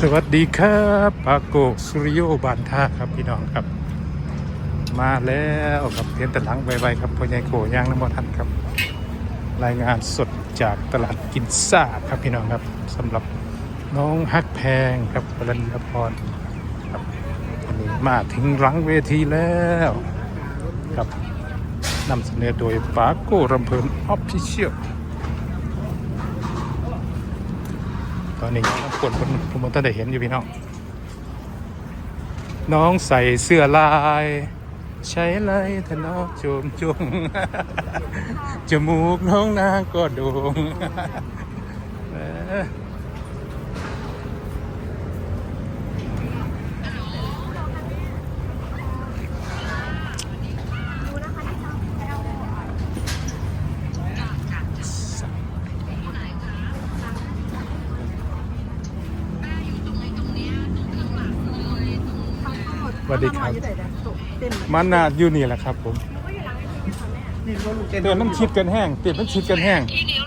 สวัสดีครับปาโกสุริโยบานท่าครับพี่น้องครับ มาแล้วครับเพียนต่หลังไวๆครับพ่อใหญ่โกย่างน้ำมันทันครับ รายงานสดจากตลาดกินซ่าครับพี่น้องครับสำหรับน้องฮักแพงครับปรัญญาพรครับวันนี้มาถึงหลังเวทีแล้วครับนำเสนอโดยปาโกรำเพลินออฟฟิเชียลตอนนี้ คนผมผมตั้งแต่เห็นอยู่พี่น้อง น้องใส่เสื้อลาย ใช้ไรแต่นอกโจมจงจมูกน้องนางก็โด่ง สวัสดีครับ มันนาดอยู่นี่แหละครับผมเตียนมันชิดกันแห้งเตียนมันชิดกันแห้ง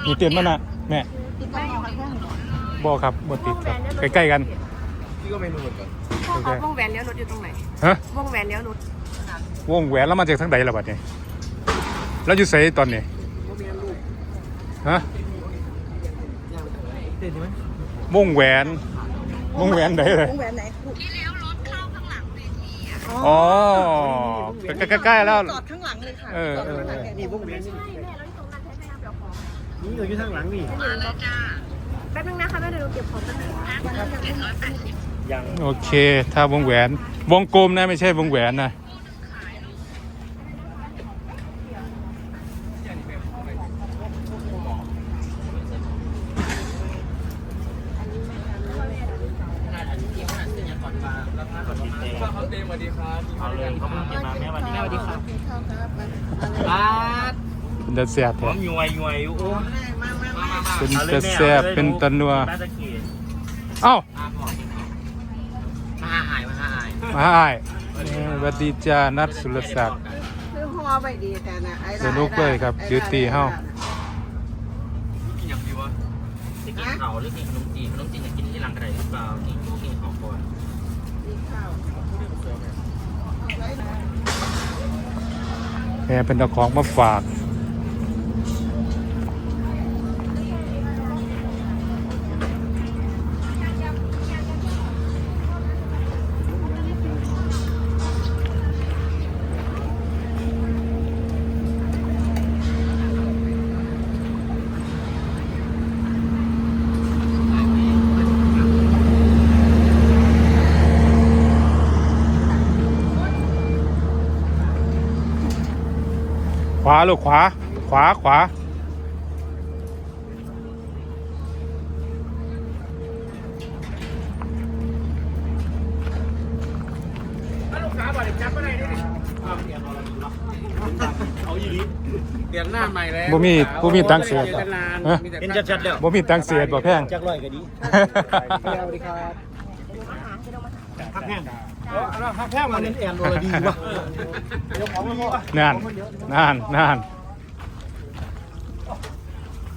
นี่เตียนมันนะแม่ติดไม่เอาค่ะบอครับบติดครับใกล้ๆกันพี่ก็ไม่รู้เหมือนกันพ่อเขาวงแหวนเลี้ยวรถอยู่ตรงไหนฮะวงแหวนเลี้ยวรถวงแหวนแล้วมาจากทางใดล่ะบัดนี้แล้วอยู่ไสตอนนี้ฮะเต้นใช่ไหมวงแหวนวงแหวนไหนเลยวงแหวนไหน อ๋อใกล้ๆแล้ว จอดข้างหลังเลยค่ะเออเออจดข้างหลังนี่พวกเมียนี่ใช่แม่เราอยู่ตรงนั้นใช่ไหมครับเดี๋ยวขอนี่อยู่ทางหลังนี่แป๊บนึงนะคะแม่เดี๋ยวหนูเก็บของแป๊บนึงนะ ยัง โอเค ถ้าวงแหวน วงกลมนะไม่ใช่วงแหวนนะ เขาเต้สวัสดีครับเอาเลยเขาเพิ่งเก็บมาแม่วันนี้แม่สวัสดีครับบาสเป็นตาแซ่บผมยวยยวยอยู่โอ้เป็นตาแซ่บเป็นตะนัวเอ้ามาหอมาหายมาหายมาอ้ายสวัสดีจ้านัดสุรศักดิ์คือหัวไปดีแต่นะไอ้สนุกเลยครับบิวตี้เฮากินอย่างดีวะจะกินเขาหรือกินขนมจีนขนมจีนจะกินที่หลังกระไรหรือเปล่ากินกินเขาก่อน แพรเป็นตะของมาฝาก วาลูกขวา ขวาขวาเอาอีนี้เปลี่ยนหน้าใหม่แล้วบ่มีบ่มีตังค์เสียบ่ฮะเห็นชัดๆแล้วบ่มีตังค์เสียบ่แพงจักร้อยก็ดีสวัสดีครับ พักแห้งพักแห้งมันแอนโรดีวะเดี๋ยวของมันก็นั่นนั่นนั่น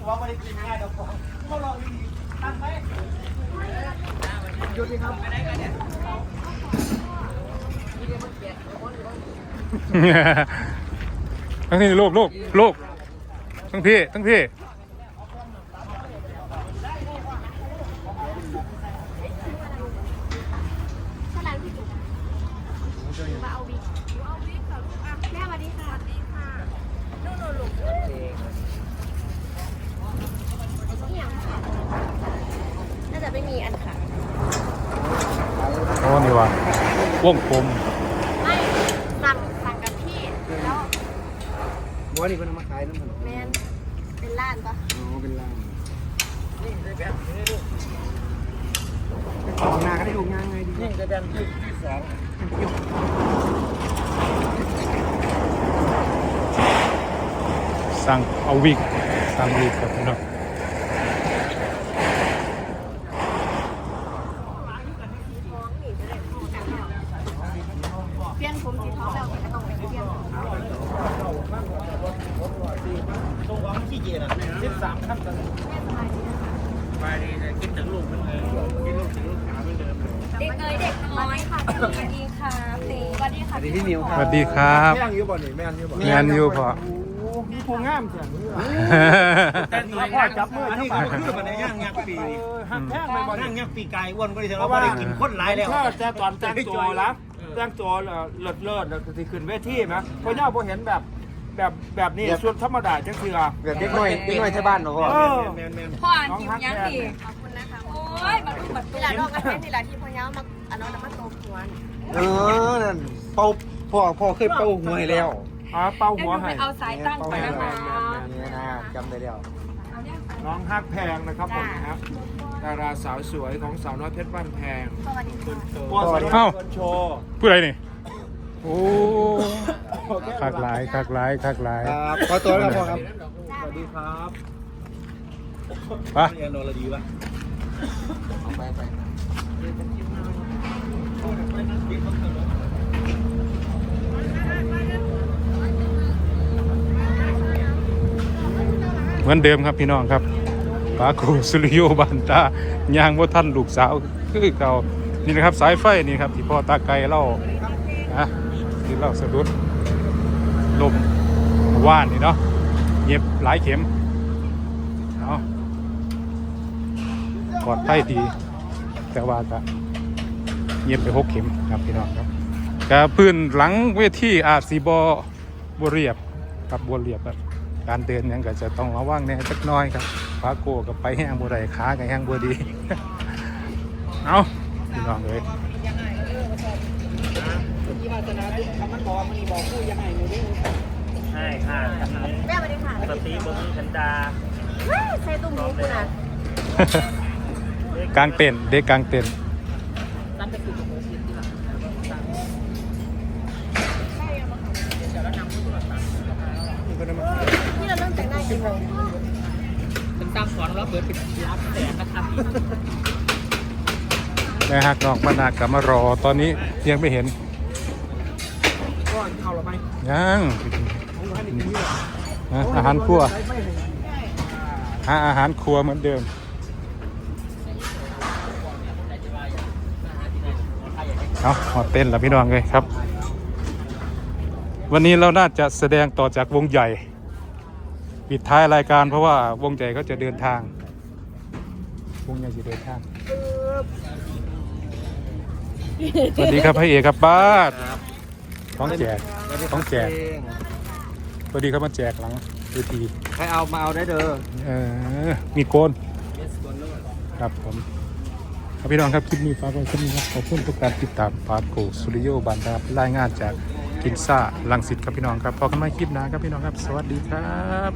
ว่าไม่ได้กินง่ายดอกของเขาลองดีตั้งไหมหยุดดิครับทั้งนี้ลูกลูกลูกทั้งพี่ทั้งพี่ มาเอาวิกเอาวิกก่อนอะแม่สวัสดีค่ะสวัสดีค่ะนู่นนู่นลูกนี่ยังค่ะน่าจะไม่มีอันค่ะ โอ้นี่ว่ะ วงกลมไม่สั่งสั่งกับพี่แล้วบัวนี่คนมาขายน้ำมันแมนเป็นร้านปะอ๋อเป็นลางนี่ได้แบบนี้ได้ดูของนาก็ได้ดูงานไงดีนี่ได้แบบที่สองสั่งเอาวิกสั่งวิกครับพี่น้อง เปลี่ยนผมสีทองแล้วไม่ต้องไปเปลี่ยน ตรงของขี้เกียจอะสิบสามขั้นตอนไปดีเลยคิดถึงลูกมันเลยคิดลูกถึงลูกสาวมันเลยสวัสดีค่ะเตสวัสดีค่ะพี่นิวสวัสดีครับแม่งอยู่บ่นี่แม่งอยู่บ่แมนยูพอมีผู้งามเสียงแต่ตัวพ่อจับมือนี่ก็คือบันไดย่างยักษ์ปีหักแท่งไปบ่นั่งยักปีกายอ้วนก็ได้เพเราราะไม่ว่าได้กินคนหลายแล้วถ้าจะตอนแต่งตัวละแต่งตัวเลิศเลิศแล้วที่ขึ้นเวทีนะเพราะย่าพอเห็นแบบ แบบแบบนี้ส่วนธรรมดาจังคือ แบบเด็กน้อยเด็กน้อยที่บ้านเนาะพ่อ เออ พ่ออ่านคลิปยังดีขอบคุณนะคะโอ้ยมาดูบัตรนี่แหละดอกกระเทียมนี่แหละที่พ่อยาวมาอันนั้นมาโตกวนเออนั่นเป่าพ่อพ่อเคยเป่าหวยแล้วอ่าเป่าให้หัวดูไปให้ เอาสายตั้งก่อนนะคะนี่นะจำได้แล้ว น้องฮักแพงนะครับผมนะครับ ดาราสาวสวยของสาวน้อยเพชรบ้านแพงสวัสดีค่ะ ตัวสาวน้อยเอ้าเกินโชว์ ผู้ใดนี่ โอ้ คักหลายคักหลายคักหลายครับขอตัวแล้วพ่อครับ สวัสดีครับไปเรียนโนรดีวะเอาไปไปเหมือนเดิมครับพี่น้องครับปากูสุริโยบันตาย่างบ่ท่านลูกสาวคือเก่านี่นะครับสายไฟนี่ครับที่พ่อตาไกลเล่านะที่เล่าสะดุด ลมว่านนี่เนาะเย็บหลายเข็มเอาปลอดภัยดี แต่ว่าก็เย็บไปหกเข็มครับพี่น้องครับกพื้นหลังเวทีอาจสีบอบเรียบครับบเรียบครับการเดินยังก็จะต้องระวังแหน่จักน้อยครับฟ้าโกกับไปแห้งบัได้ขากับแห้งบัวดี เอาพี่น้องเลย ใช่ค่ะแม่สวัสดีค่ะสตีบมีชันดาใส่ตุ้มหูคุณอะกลางเต็นเด็กกลางเต็นท์ที่เราเริ่มแต่งหน้ากี่โมงแม่ฮักนองมานากลับมารอตอนนี้ยังไม่เห็น ก็เข้าเราไหมยังผมให้ดีนี่แหละนะอาหารครัวหาอาหารครัวเหมือนเดิมเอาหอดเต้นแล้วพี่น้องเลยครับ วันนี้เราน่าจะแสดงต่อจากวงใหญ่ ปิดท้ายรายการเพราะว่าวงใหญ่เขาจะเดินทาง วงใหญ่จะเดินทาง สวัสดีครับพระเอกครับบ้าน ของแจก ของแจกสวัสดีครับมาแจกหลังเวทีใครเอามาเอาได้เด้อเออมีโกนครับผมครับพี่น้องครับคลิปนี้ฝากไว้แค่นี้ครับขอบคุณทุกการติดตามปาโกสุริโยบันดาบรายงานจากกินซ่าลังสิตครับพี่น้องครับพอกันใหม่คลิปหน้าครับพี่น้องครับ สวัสดีครับ